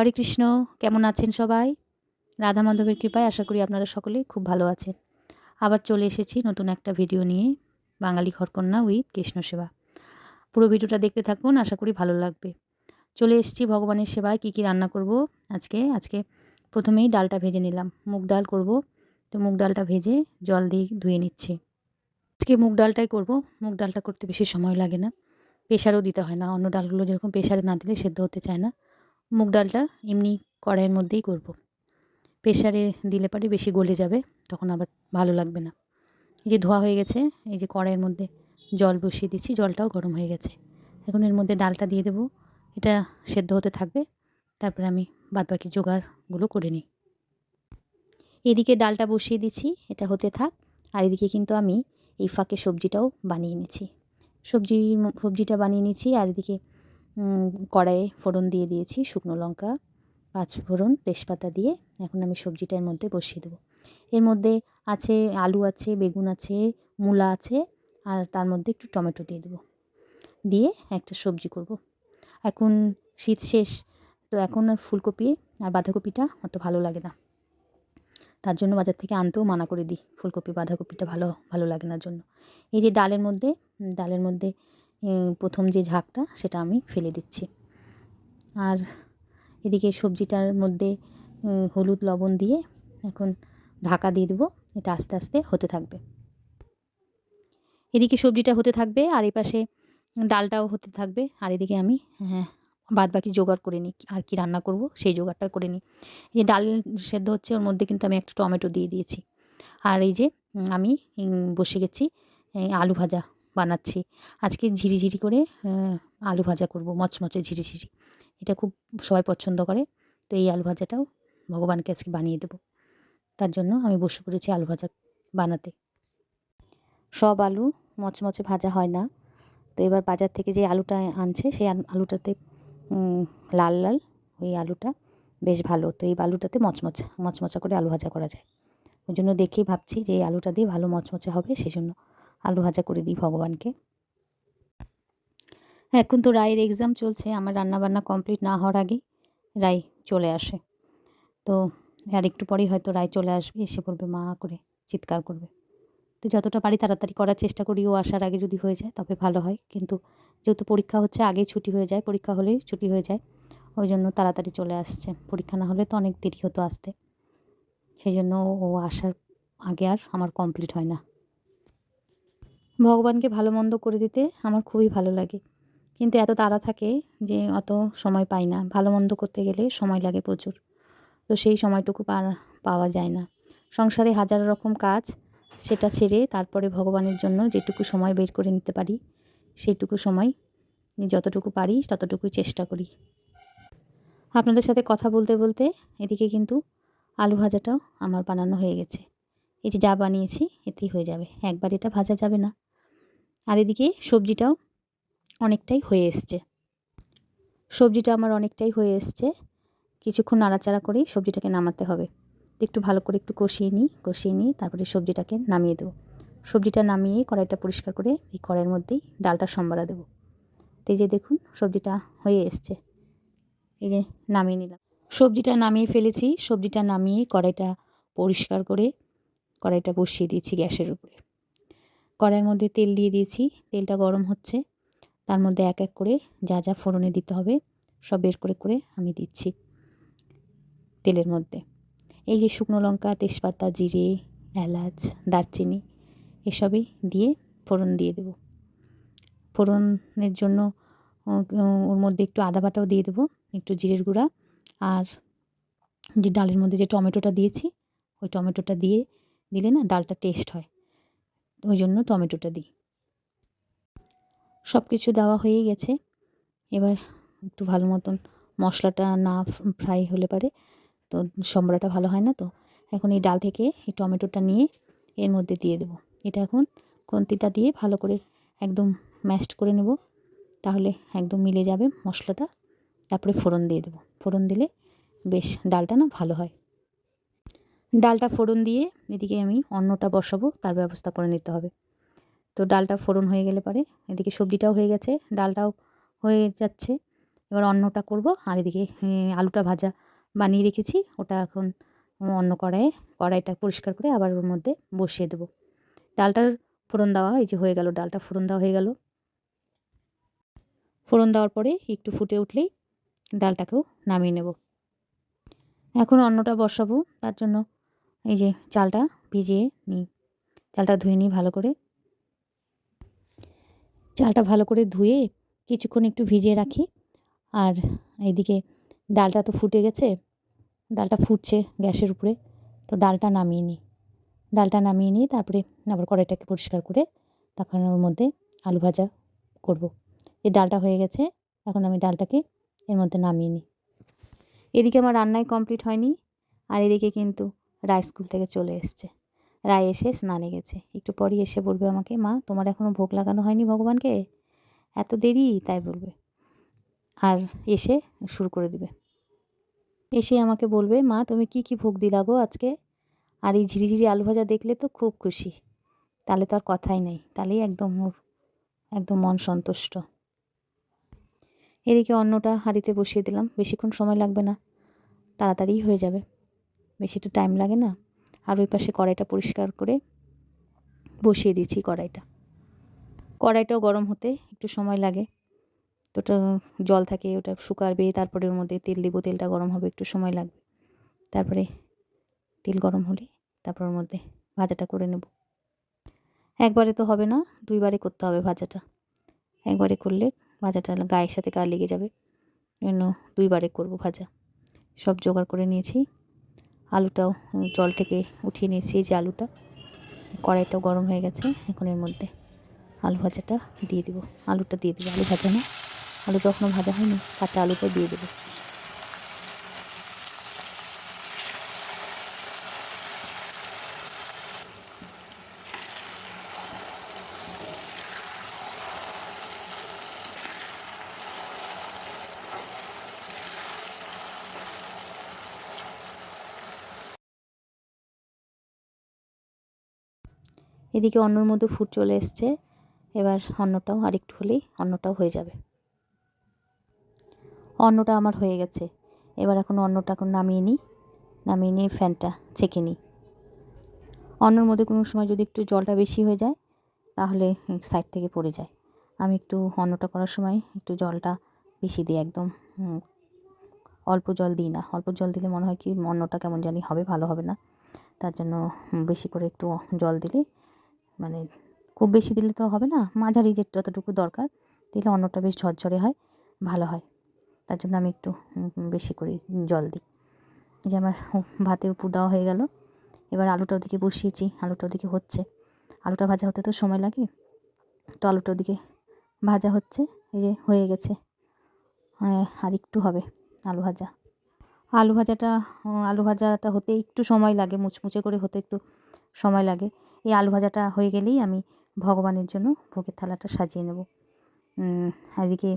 হরে কৃষ্ণ, কেমন আছেন সবাই? রাধা মাধবের কৃপায় আশা করি আপনারা সকলেই খুব ভালো আছেন। আবার চলে এসেছি নতুন একটা ভিডিও নিয়ে, বাঙালি ঘরকন্যা উইথ কৃষ্ণ সেবা। পুরো ভিডিওটা দেখতে থাকুন, আশা করি ভালো লাগবে। চলে এসেছি ভগবানের সেবায়, কী কী রান্না করব আজকে? আজকে প্রথমেই ডালটা ভেজে নিলাম। মুগ ডাল করব। তো মুগ ডালটা ভেজে জল দিয়ে ধুয়ে নিচ্ছি। আজকে মুগ ডালটাই করব। মুগ ডালটা করতে বেশি সময় লাগে না। প্রেশারও দিতে হয় না। অন্য ডালগুলো যেরকম প্রেশারে না দিলে সেদ্ধ হতে চায় না। মুগ ডালটা এমনি কড়াইয়ের মধ্যেই করব। প্রেশারে দিলে পারে বেশি গলে যাবে, তখন আবার ভালো লাগবে না। এই যে ধোয়া হয়ে গেছে, এই যে কড়াইয়ের মধ্যে জল বসিয়ে দিচ্ছি, জলটাও গরম হয়ে গেছে। এখন এর মধ্যে ডালটা দিয়ে দেবো, এটা সেদ্ধ হতে থাকবে, তারপরে আমি বাদবাকি জোগাড়গুলো করে নিই। এদিকে ডালটা বসিয়ে দিচ্ছি, এটা হতে থাক, আর এদিকে কিন্তু আমি এই ফাঁকে সবজিটাও বানিয়ে নিচ্ছি। সবজি, সবজিটা বানিয়ে নিচ্ছি, আর এদিকে কড়াইয়ে ফোড়ন দিয়ে দিয়েছি শুকনো লঙ্কা, পাঁচ ফোড়ন, তেজপাতা দিয়ে। এখন আমি সবজিটা এর মধ্যে বসিয়ে দেবো। এর মধ্যে আছে আলু আছে, বেগুন আছে, মূলা আছে, আর তার মধ্যে একটু টমেটো দিয়ে দেবো। দিয়ে একটা সবজি করব। এখন শীত শেষ, তো এখন আর ফুলকপি আর বাঁধাকপিটা অত ভালো লাগে না। তার জন্য বাজার থেকে আনতেও মানা করে দিই। ফুলকপি, বাঁধাকপিটা ভালো ভালো লাগে না জন্য। এই যে ডালের মধ্যে ডালের মধ্যে প্রথম যে ঝাঁকটা সেটা আমি ফেলে দিচ্ছি। আর এদিকে সবজিটার মধ্যে হলুদ লবণ দিয়ে এখন ঢাকা দিয়ে দেবো। এটা আস্তে আস্তে হতে থাকবে। এদিকে সবজিটা হতে থাকবে আর এই পাশে ডালটাও হতে থাকবে। আর এদিকে আমি হ্যাঁ বাদ বাকি জোগাড় করে নিই। আর কি রান্না করব সেই জোগাড়টা করে নিই। এই যে ডাল সেদ্ধ হচ্ছে, ওর মধ্যে কিন্তু আমি একটা টমেটো দিয়ে দিয়েছি। আর এই যে আমি বসে গেছি আলু ভাজা। বানাচ্ছি। আজকে ঝিরিঝিরি করে আলু ভাজা করব, মচমচে ঝিরিঝিরি। এটা খুব সবাই পছন্দ করে, তো এই আলু ভাজাটাও ভগবানকে আজকে বানিয়ে দেবো। তার জন্য আমি বসে পড়েছি আলু ভাজা বানাতে। সব আলু মচমচে ভাজা হয় না। তো এবার বাজার থেকে যে আলুটা আনছে, সেই আলুটাতে লাল লাল ওই আলুটা বেশ ভালো। তো এই আলুটাতে মচমচা মচমচা করে আলু ভাজা করা যায়। ওই জন্য দেখেই ভাবছি যে এই আলুটা দিয়ে ভালো মচমচে হবে সেই জন্য আলু ভাজা করে দিই ভগবানকে। এখন তো রায়ের এক্সাম চলছে, আমার রান্নাবান্না কমপ্লিট না হওয়ার আগেই রায় চলে আসে। তো আর একটু পরেই হয়তো রায় চলে আসবে, এসে পড়বে মা করে চিৎকার করবে। তো যতটা পারি তাড়াতাড়ি করার চেষ্টা করি, ও আসার আগে যদি হয়ে যায় তবে ভালো হয়। কিন্তু যেহেতু পরীক্ষা হচ্ছে আগেই ছুটি হয়ে যায়, পরীক্ষা হলেই ছুটি হয়ে যায়, ওই জন্য তাড়াতাড়ি চলে আসছে। পরীক্ষা না হলে তো অনেক দেরি হতো আসতে। সেই জন্য ও আসার আগে আর আমার কমপ্লিট হয় না। ভগবানকে ভালো মন্দ করে দিতে আমার খুবই ভালো লাগে। কিন্তু এত তাড়া থাকে যে অত সময় পাই না। ভালো মন্দ করতে গেলে সময় লাগে প্রচুর। তো সেই সময়টুকু পাওয়া যায় না। সংসারে হাজার রকম কাজ সেটা ছেড়ে তারপরে ভগবানের জন্য যেটুকু সময় বের করে নিতে পারি, সেইটুকু সময় যতটুকু পারি ততটুকুই চেষ্টা করি। আপনাদের সাথে কথা বলতে বলতে এদিকে কিন্তু আলু ভাজাটাও আমার বানানো হয়ে গেছে। এই যে যা বানিয়েছি এতেই হয়ে যাবে। একবার এটা ভাজা যাবে না। আর এদিকে সবজিটাও অনেকটাই হয়ে এসছে। সবজিটা আমার অনেকটাই হয়ে এসছে। কিছুক্ষণ নাড়াচাড়া করেই সবজিটাকে নামাতে হবে। একটু ভালো করে একটু কষিয়ে নিই কষিয়ে নিই তারপরে সবজিটাকে নামিয়ে দেবো। সবজিটা নামিয়ে কড়াইটা পরিষ্কার করে এই কড়াইয়ের মধ্যেই ডালটা সম্বারা দেবো। তো যে দেখুন, সবজিটা হয়ে এসছে। এই যে নামিয়ে নিলাম। সবজিটা নামিয়ে ফেলেছি। সবজিটা নামিয়ে কড়াইটা পরিষ্কার করে কড়াইটা বসিয়ে দিয়েছি গ্যাসের উপরে। কড়াইয়ের মধ্যে তেল দিয়ে দিয়েছি। তেলটা গরম হচ্ছে। তার মধ্যে এক এক করে যা যা ফোড়নে দিতে হবে, সব বের করে করে আমি দিচ্ছি তেলের মধ্যে। এই যে শুকনো লঙ্কা, তেজপাতা, জিরে, এলাচ, দারচিনি, এসবই দিয়ে ফোড়ন দিয়ে দেব। ফোড়নের জন্য ওর মধ্যে একটু আদা বাটাও দিয়ে দেবো, একটু জিরের গুঁড়া আর যে ডালের মধ্যে যে টমেটোটা দিয়েছি, ওই টমেটোটা দিয়ে দিলে না ডালটা টেস্ট হয়। ওই জন্য টমেটোটা দিই। সব কিছু দেওয়া হয়ে গেছে। এবার একটু ভালো মতন মশলাটা না ফ্রাই হলে পারে। তো সম্বরাটা ভালো হয় না তো। এখন এই ডাল থেকে এই টমেটোটা নিয়ে এর মধ্যে দিয়ে দেবো। এটা এখন কন্তিটা দিয়ে ভালো করে একদম ম্যাশড করে নেব। তাহলে একদম মিলে যাবে মশলাটা। তারপরে ফোড়ন দিয়ে দেবো। ফোড়ন দিলে বেশ ডালটা না ভালো হয়। ডালটা ফোড়ন দিয়ে এদিকে আমি অন্নটা বসাবো, তার ব্যবস্থা করে নিতে হবে। তো ডালটা ফোড়ন হয়ে গেলে পরে এদিকে সবজিটাও হয়ে গেছে, ডালটাও হয়ে যাচ্ছে। এবার অন্নটা করব আর এদিকে আলুটা ভাজা বানিয়ে রেখেছি, ওটা এখন অন্য কড়াইয়ে, কড়াইটা পরিষ্কার করে আবার ওর মধ্যে বসিয়ে দেবো। ডালটার ফোড়ন দেওয়া, এই যে হয়ে গেল, ডালটা ফোড়ন দেওয়া হয়ে গেল। ফোড়ন দেওয়ার পরে একটু ফুটে উঠলেই ডালটাকেও নামিয়ে নেব। এখন অন্নটা বসাবো, তার জন্য এই যে চালটা ভিজিয়ে নিই। চালটা ধুয়ে নিই ভালো করে। চালটা ভালো করে ধুয়ে কিছুক্ষণ একটু ভিজিয়ে রাখি। আর এইদিকে ডালটা তো ফুটে গেছে, ডালটা ফুটছে গ্যাসের উপরে, তো ডালটা নামিয়ে নিই। ডালটা নামিয়ে নিয়ে তারপরে আবার কড়াইটাকে পরিষ্কার করে তখন ওর মধ্যে আলু ভাজা করব। এই ডালটা হয়ে গেছে, এখন আমি ডালটাকে এর মধ্যে নামিয়ে নিই। এদিকে আমার রান্নাই কমপ্লিট হয়নি, আর এদিকে কিন্তু রায় স্কুল থেকে চলে এসছে। রায় এসে স্নানে গেছে। একটু পরই এসে বলবে আমাকে, মা, তোমার এখনও ভোগ লাগানো হয়নি ভগবানকে? এত দেরি? তাই বলবে। আর এসে শুরু করে দিবে। এসে আমাকে বলবে, মা, তুমি কি কি ভোগ দিলা গো আজকে? আর এই ঝিরিঝিরি আলু ভাজা দেখলে তো খুব খুশি। তাহলে তো আর কথাই নেই। তাহলেই একদম ওর, একদম মন সন্তুষ্ট। এদিকে অন্নটা হাঁড়িতে বসিয়ে দিলাম। বেশিক্ষণ সময় লাগবে না। তাড়াতাড়ি হয়ে যাবে। বেশি তো টাইম লাগে না। আর ওই পাশে কড়াইটা পরিষ্কার করে বসিয়ে দিচ্ছি কড়াইটা। কড়াইটাও গরম হতে একটু সময় লাগে। তো ওটা জল থাকে, ওটা শুকাবে, তারপরে ওর মধ্যে তেল দেবো, তেলটা গরম হবে, একটু সময় লাগবে। তারপরে তেল গরম হলে তারপর ওর মধ্যে ভাজাটা করে নেব। একবারে তো হবে না, দুইবারে করতে হবে ভাজাটা। একবারে করলে ভাজাটা গায়ের সাথে গা লেগে যাবে। জন্য দুইবারে করব ভাজা। সব জোগাড় করে নিয়েছি। আলুটাও জল থেকে উঠিয়ে নিয়েছি যে আলুটা। কড়াইটাও গরম হয়ে গেছে, এখন এর মধ্যে আলু ভাজাটা দিয়ে দেবো। আলুটা দিয়ে দেবো, আলু ভাজা না, আলু তো এখনও ভাজা হয়নি, কাঁচা আলুটা দিয়ে দেবো। এদিকে অন্নর মধ্যে ফুট চলে এসছে। এবার অন্নটাও আরেকটু হলেই অন্নটাও হয়ে যাবে। অন্নটা আমার হয়ে গেছে। এবার এখন অন্নটা এখন নামিয়ে নিই। নামিয়ে নিয়ে ফ্যানটা ছেঁকে নিই। অন্নর মধ্যে কোনো সময় যদি একটু জলটা বেশি হয়ে যায়, তাহলে সাইড থেকে পড়ে যায়। আমি একটু অন্নটা করার সময় একটু জলটা বেশি দিই একদম। অল্প জল দিই না। অল্প জল দিলে মনে হয় কি, অন্নটা কেমন জানি হবে, ভালো হবে না। তার জন্য বেশি করে একটু জল দিলে মানে খুব বেশি দিলে তো হবে না, মাঝারি যে যতটুকু দরকার, দিলে অন্নটা বেশ ঝরঝরে হয়, ভালো হয়। তার জন্য আমি একটু বেশি করে জল দিই। যে আমার ভাতে উপর দেওয়া হয়ে গেল। এবার আলুটা ওদিকে বসিয়েছি, আলুটা ওদিকে হচ্ছে। আলুটা ভাজা হতে তো সময় লাগে, তো আলুটা ওদিকে ভাজা হচ্ছে, এই যে হয়ে গেছে। আর একটু হবে আলু ভাজা। আলু ভাজাটা আলু ভাজাটা হতে একটু সময় লাগে, মুচমুচে করে হতে একটু সময় লাগে। এই আলু ভাজাটা হয়ে গেলেই আমি ভগবানের জন্য ভোগের থালাটা সাজিয়ে নেব। এদিকে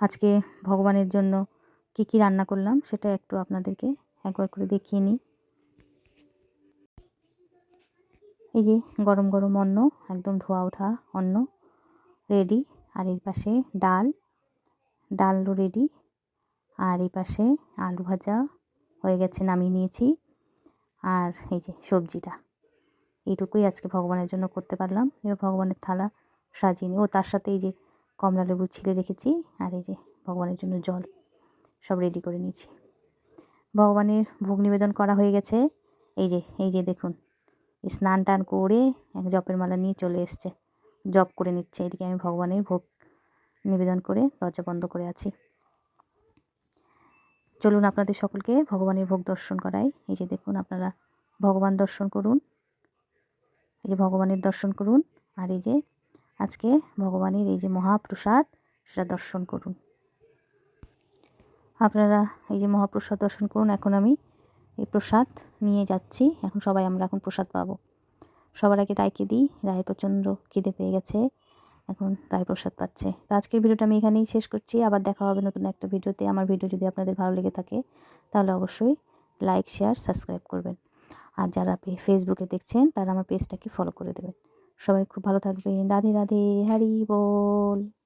আজকে ভগবানের জন্য কী কী রান্না করলাম সেটা একটু আপনাদেরকে একবার করে দেখিয়ে নিই। এই যে গরম গরম অন্ন, একদম ধোয়া ওঠা অন্ন রেডি আর এই পাশে ডাল, ডালও রেডি আর এই পাশে আলু ভাজা হয়ে গেছে নামিয়ে নিয়েছি। আর এই যে সবজিটা। এইটুকুই আজকে ভগবানের জন্য করতে পারলাম। এবার ভগবানের থালা সাজিয়ে নিই। ও তার সাথে এই যে কমলা লেবু ছিলে রেখেছি আর এই যে ভগবানের জন্য জল সব রেডি করে নিয়েছি। ভগবানের ভোগ নিবেদন করা হয়ে গেছে। এই যে এই যে দেখুন, স্নান টান করে এক জপের মালা নিয়ে চলে এসছে। জপ করে নিচ্ছে। এদিকে আমি ভগবানের ভোগ নিবেদন করে দরজা বন্ধ করে আছি। চলুন আপনাদের সকলকে ভগবানের ভোগ দর্শন করাই। এই যে দেখুন, আপনারা ভগবান দর্শন করুন। এই যে ভগবানের দর্শন করুন আর এই যে আজকে ভগবানের এই যে মহাপ্রসাদ, সেটা দর্শন করুন। আপনারা এই যে মহাপ্রসাদ দর্শন করুন, এখন আমি এই প্রসাদ নিয়ে যাচ্ছি। এখন সবাই আমরা এখন প্রসাদ পাবো। সবার আগে রায়কে দিই। রায় প্রচণ্ড খিদে পেয়ে গেছে। এখন রায় প্রসাদ পাচ্ছে। তো আজকের ভিডিওটা আমি এখানেই শেষ করছি। আবার দেখা হবে নতুন একটা ভিডিওতে। আমার ভিডিও যদি আপনাদের ভালো লেগে থাকে, তাহলে অবশ্যই লাইক, শেয়ার, সাবস্ক্রাইব করবেন। আর যারা ফেসবুকে দেখছেন, তারা আমার পেজটাকে ফলো করে দেবেন। সবাই খুব ভালো থাকবেন। রাধে রাধে, হারি বল।